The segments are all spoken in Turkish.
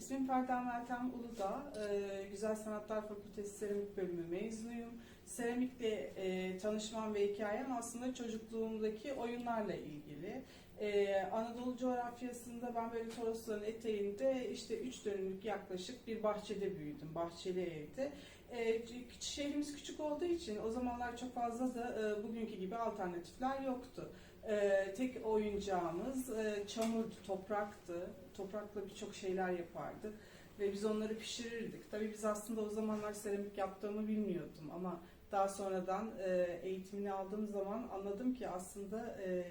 İsmim Ferdan Meltem Uludağ. Ee, Güzel Sanatlar Fakültesi Seramik Bölümü mezunuyum. Seramikle e, tanışmam ve hikayem aslında çocukluğumdaki oyunlarla ilgili. Ee, Anadolu coğrafyasında ben böyle Torosların eteğinde işte 3 dönümlük yaklaşık bir bahçede büyüdüm. Bahçeli evde. Ee, şehrimiz küçük olduğu için o zamanlar çok fazla da e, bugünkü gibi alternatifler yoktu. Ee, tek oyuncağımız e, çamurdu, topraktı. Toprakla birçok şeyler yapardık ve biz onları pişirirdik. Tabii biz aslında o zamanlar seramik yaptığımı bilmiyordum ama daha sonradan e, eğitimini aldığım zaman anladım ki aslında e,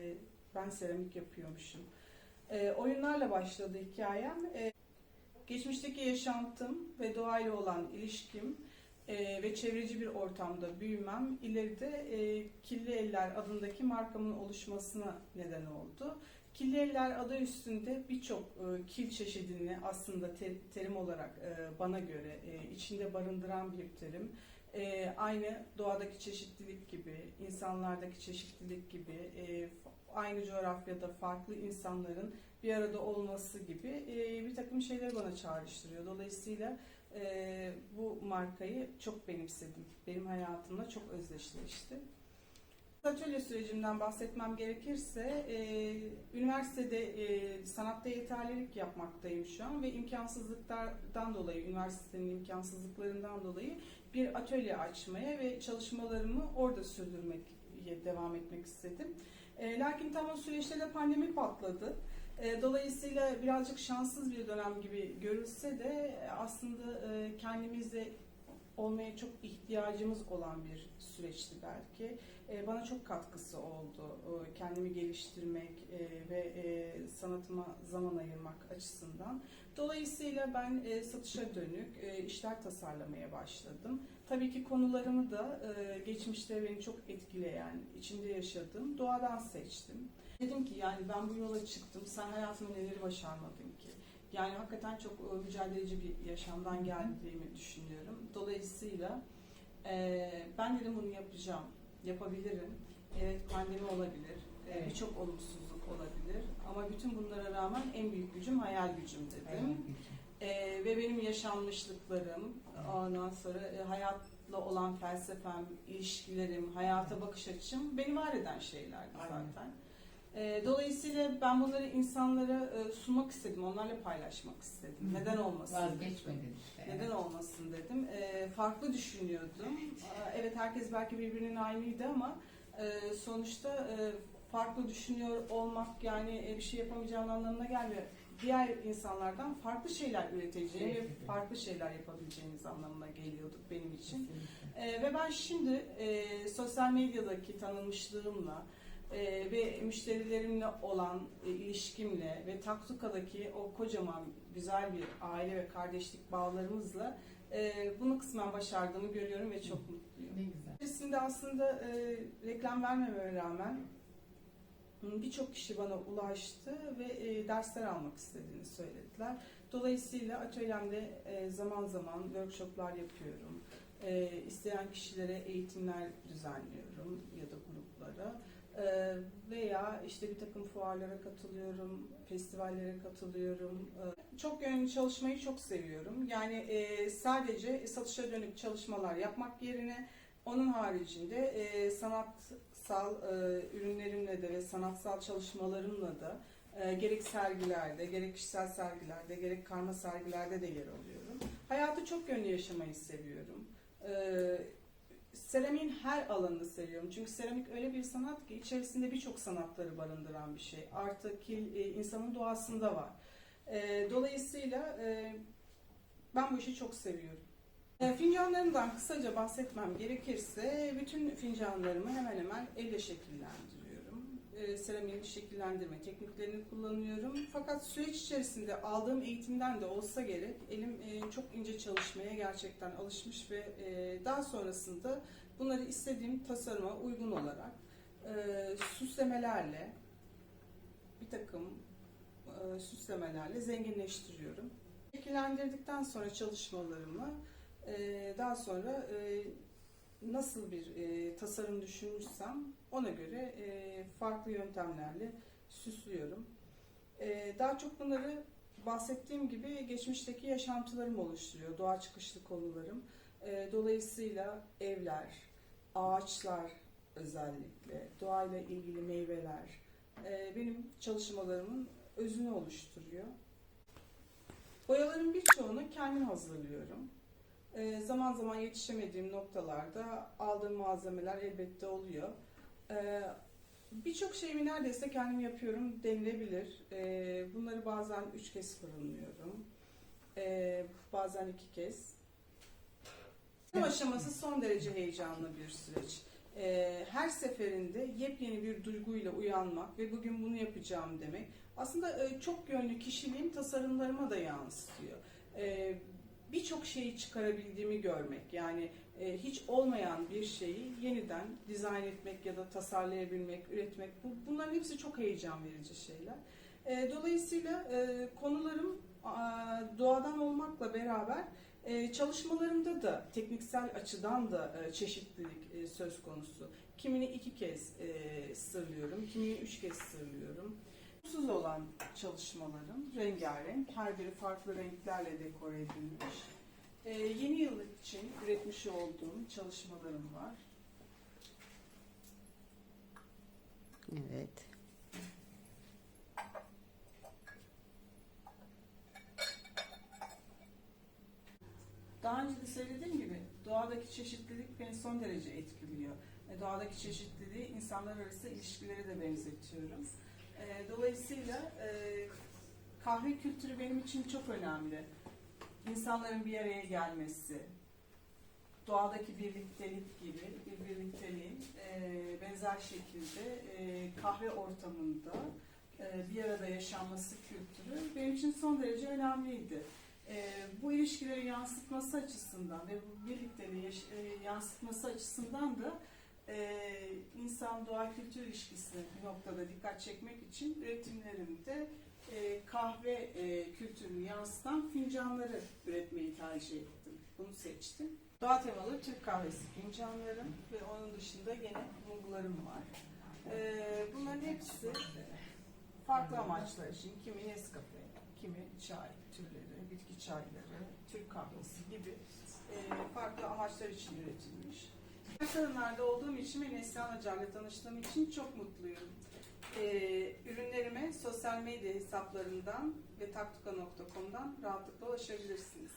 ben seramik yapıyormuşum. E, oyunlarla başladı hikayem. E, geçmişteki yaşantım ve doğayla olan ilişkim e, ve çevreci bir ortamda büyümem ileride e, Kirli Eller adındaki markamın oluşmasına neden oldu. Kirli Eller adı üstünde birçok e, kil çeşidini aslında te- terim olarak e, bana göre e, içinde barındıran bir terim. E, aynı doğadaki çeşitlilik gibi, insanlardaki çeşitlilik gibi, e, aynı coğrafyada farklı insanların bir arada olması gibi e, bir takım şeyleri bana çağrıştırıyor. Dolayısıyla e, bu markayı çok benimsedim. Benim hayatımla çok özdeşleşti. Atölye sürecimden bahsetmem gerekirse, e, üniversitede e, sanatta yeterlilik yapmaktayım şu an ve imkansızlıklardan dolayı, üniversitenin imkansızlıklarından dolayı bir atölye açmaya ve çalışmalarımı orada sürdürmeye devam etmek istedim. Lakin tam o süreçte de pandemi patladı. E, Dolayısıyla birazcık şanssız bir dönem gibi görülse de e, aslında e, kendimizde olmaya çok ihtiyacımız olan bir süreçti belki. Bana çok katkısı oldu kendimi geliştirmek ve sanatıma zaman ayırmak açısından. Dolayısıyla ben satışa dönük işler tasarlamaya başladım. Tabii ki konularımı da geçmişte beni çok etkileyen, içinde yaşadığım doğadan seçtim. Dedim ki yani ben bu yola çıktım, sen hayatımda neleri başarmadın ki? Yani hakikaten çok e, mücadeleci bir yaşamdan geldiğimi düşünüyorum. Dolayısıyla e, ben dedim bunu yapacağım, yapabilirim. Evet pandemi olabilir, e, Evet. birçok olumsuzluk olabilir ama bütün bunlara rağmen en büyük gücüm hayal gücüm dedim. E, ve benim yaşanmışlıklarım, ondan sonra e, hayatla olan felsefem, ilişkilerim, hayata bakış açım beni var eden şeylerdi Aynen. Zaten. E, dolayısıyla ben bunları insanlara e, sunmak istedim, onlarla paylaşmak istedim. Neden olmasın? Vazgeçmedin işte. Neden olmasın dedim. E, farklı düşünüyordum. E, evet herkes belki birbirinin aynıydı ama e, sonuçta e, farklı düşünüyor olmak yani e, bir şey yapamayacağın anlamına gelmiyor. Diğer insanlardan farklı şeyler üreteceğim ve Evet. farklı şeyler yapabileceğiniz anlamına geliyordu benim için. E, ve ben şimdi e, sosyal medyadaki tanınmışlığımla e, ve müşterilerimle olan e, ilişkimle ve Taktuka'daki o kocaman güzel bir aile ve kardeşlik bağlarımızla e, bunu kısmen başardığımı görüyorum ve çok mutluyum. Ne güzel. İçerisinde aslında e, reklam vermememe rağmen m, birçok kişi bana ulaştı ve e, dersler almak istediğini söylediler. Dolayısıyla atölyemde e, zaman zaman workshoplar yapıyorum. E, isteyen kişilere eğitimler düzenliyorum ya da gruplara. E, veya işte bir takım fuarlara katılıyorum, festivallere katılıyorum. E, çok yönlü çalışmayı çok seviyorum. Yani e, sadece satışa dönük çalışmalar yapmak yerine onun haricinde e, sanatsal e, ürünlerimle de ve sanatsal çalışmalarımla da gerek sergilerde, gerek kişisel sergilerde, gerek karma sergilerde de yer alıyorum. Hayatı çok yönlü yaşamayı seviyorum. Seramiğin her alanını seviyorum. Çünkü seramik öyle bir sanat ki içerisinde birçok sanatları barındıran bir şey. Artı ki e, insanın doğasında var. E, dolayısıyla e, ben bu işi çok seviyorum. E, Fincanlarımdan kısaca bahsetmem gerekirse bütün fincanlarımı hemen hemen elle şekillendiriyorum. E, Seramiğin şekillendirme tekniklerini kullanıyorum. Fakat süreç içerisinde aldığım eğitimden de olsa gerek elim e, çok ince çalışmaya gerçekten alışmış ve e, daha sonrasında bunları istediğim tasarıma uygun olarak e, süslemelerle bir takım e, süslemelerle zenginleştiriyorum. Şekillendirdikten sonra çalışmalarımı ee, daha sonra e, nasıl bir e, tasarım düşünmüşsem ona göre e, farklı yöntemlerle süslüyorum. E, daha çok bunları bahsettiğim gibi geçmişteki yaşantılarım oluşturuyor, doğa çıkışlı konularım. Ee, dolayısıyla evler, ağaçlar özellikle, doğayla ilgili meyveler e, benim çalışmalarımın özünü oluşturuyor. Boyaların birçoğunu kendim hazırlıyorum. Ee, zaman zaman yetişemediğim noktalarda aldığım malzemeler elbette oluyor. Ee, Birçok şeyimi neredeyse kendim yapıyorum denilebilir. Ee, bunları bazen üç kez fırınlıyorum. Bazen iki kez. Bu aşaması son derece heyecanlı bir süreç. Her seferinde yepyeni bir duyguyla uyanmak ve bugün bunu yapacağım demek aslında e, çok yönlü kişiliğim tasarımlarıma da yansıtıyor. Birçok şeyi çıkarabildiğimi görmek yani e, hiç olmayan bir şeyi yeniden dizayn etmek ya da tasarlayabilmek, üretmek bu, bunların hepsi çok heyecan verici şeyler. E, dolayısıyla e, konularım a, doğadan olmakla beraber e, çalışmalarımda da tekniksel açıdan da e, çeşitlilik e, söz konusu. Kimini iki kez e, sırlıyorum, kimini üç kez sırlıyorum. Mutsuz olan çalışmalarım rengarenk, her biri farklı renklerle dekore edilmiş. Ee, yeni yıl için üretmiş olduğum çalışmalarım var. Evet. Daha önce de söylediğim gibi doğadaki çeşitlilik beni son derece etkiliyor. Doğadaki çeşitliliği insanlar arası ilişkileri de benzetiyorum. E, Dolayısıyla e, kahve kültürü benim için çok önemli. İnsanların bir araya gelmesi, doğadaki birliktelik gibi bir birlikteliğin e, benzer şekilde e, kahve ortamında bir arada yaşanması kültürü benim için son derece önemliydi. Bu ilişkileri yansıtması açısından ve bu birlikteliği yansıtması açısından da e, insan doğa kültür ilişkisine bir noktada dikkat çekmek için üretimlerimde e, kahve e, kültürünü yansıtan fincanları üretmeyi tercih ettim. Bunu seçtim. Doğa temalı Türk kahvesi fincanlarım ve onun dışında gene mumlarım var. E, bunların hepsi farklı amaçlar için. Kimi Nescafe, kimi çay türleri, bitki çayları, Türk kahvesi gibi e, farklı amaçlar için üretilmiş. Tasarımlarda olduğum için ve Neslihan Acar'la tanıştığım için çok mutluyum. Ee, ürünlerime sosyal medya hesaplarından ve taktuka.com'dan rahatlıkla ulaşabilirsiniz.